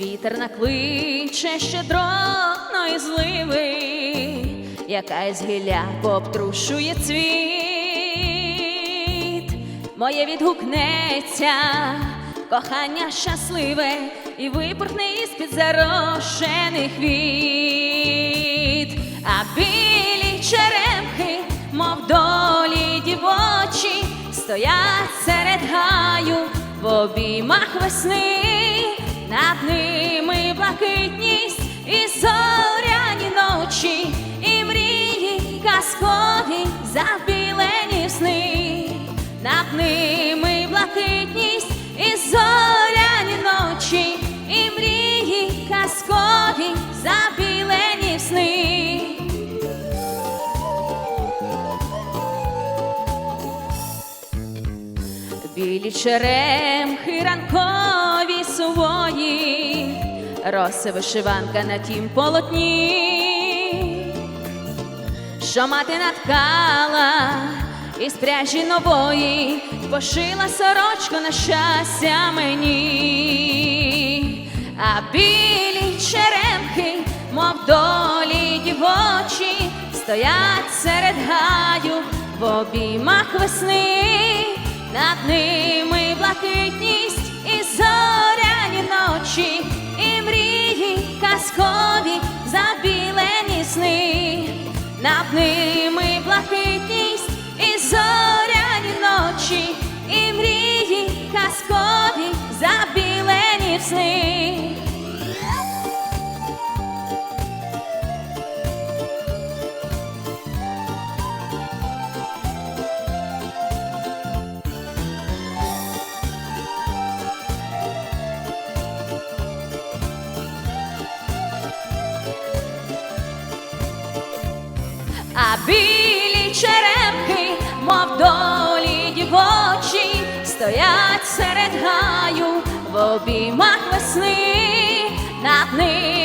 Вітер накличе щедроної зливи, якась гілля обтрушує цвіт. Моє відгукнеться, кохання щасливе і випорхне із-під зарошених віт. А білі черемхи, мов долі дівочі, стоять серед гаю в обіймах весни, над ними блакитність і зоряні ночі, і мрії казкові забілені сни, над ними блакитність Білі черемхи ранкові свої, роси вишиванка на тім полотні, що мати наткала із пряжі нової, пошила сорочку на щастя мені, а білі черемхи, мов долі дівочі, стоять серед гаю в обіймах весни, блакитність і зоряні ночі, і мрії казкові забілені сни, над ними обіймах весни, над ними